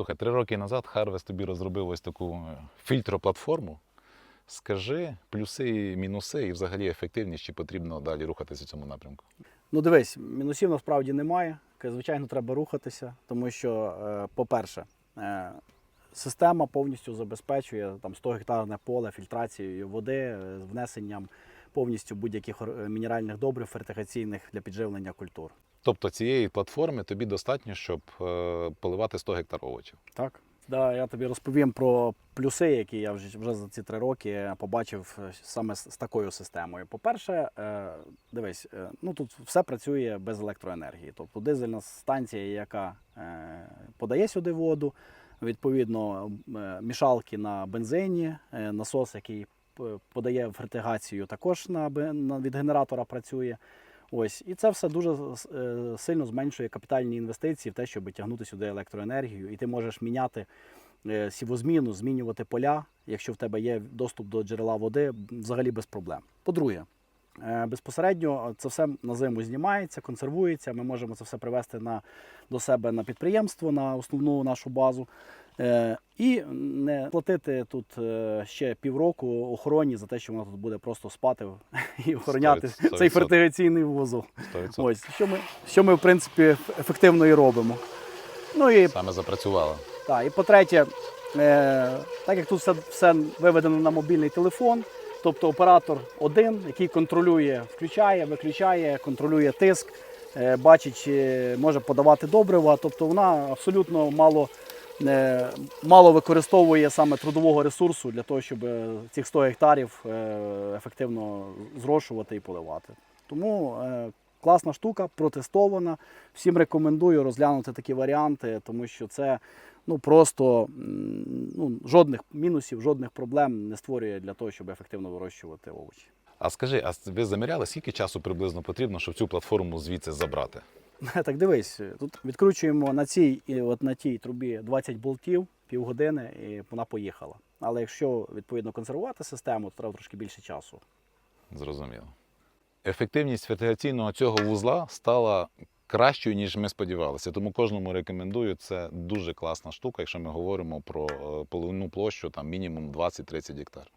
Слухай, три роки назад Harvest тобі розробив ось таку е, фільтроплатформу. Скажи плюси і мінуси, і взагалі ефективність, чи потрібно далі рухатися в цьому напрямку? Ну дивись, мінусів насправді немає. Звичайно, треба рухатися, тому що, е, по-перше, е, система повністю забезпечує там 100 гектарне поле фільтрацією води, з внесенням повністю будь-яких е, мінеральних добрив фертигаційних для підживлення культур. Тобто цієї платформи тобі достатньо, щоб е, поливати 100 гектар овочів. Так. Да, я тобі розповім про плюси, які я вже, вже за ці три роки побачив е, саме з, з такою системою. По-перше, е, дивись, е, ну тут все працює без електроенергії. Тобто дизельна станція, яка е, подає сюди воду, відповідно, е, мішалки на бензині, е, насос, який подає фертигацію, також на, від генератора працює. Ось, і це все дуже е, сильно зменшує капітальні інвестиції в те, щоб тягнути сюди електроенергію. І ти можеш міняти е, сівозміну, змінювати поля, якщо в тебе є доступ до джерела води, взагалі без проблем. По-друге, е, безпосередньо це все на зиму знімається, консервується. Ми можемо це все привезти на, до себе на підприємство, на основну нашу базу. Е, І не платити тут е, ще півроку охороні за те, що воно тут буде просто спати і охороняти Сто відсотків. цей фертигаційний вузол. 100%. Ось що ми, що ми в принципі ефективно і робимо. Ну і Саме запрацювало. так, і по-третє, е, так як тут все, все виведено на мобільний телефон, тобто оператор один, який контролює, включає, виключає, контролює тиск, е, бачить, чи може подавати добрива, тобто вона абсолютно мало, е, мало використовує саме трудового ресурсу для того, щоб е, цих 100 гектарів е, ефективно зрошувати і поливати. Тому е, класна штука, протестована. Всім рекомендую розглянути такі варіанти, тому що це ну, просто ну, жодних мінусів, жодних проблем не створює для того, щоб ефективно вирощувати овочі. А скажи, а ви заміряли, скільки часу приблизно потрібно, щоб цю платформу звідси забрати? Так дивись, тут відкручуємо на цій і от на тій трубі 20 болтів, півгодини, і вона поїхала. Але якщо відповідно консервувати систему, то треба трошки більше часу. Зрозуміло. Ефективність фертигаційного цього вузла стала кращою, ніж ми сподівалися. Тому кожному рекомендую. Це дуже класна штука, якщо ми говоримо про половину площу там мінімум 20-30 гектар.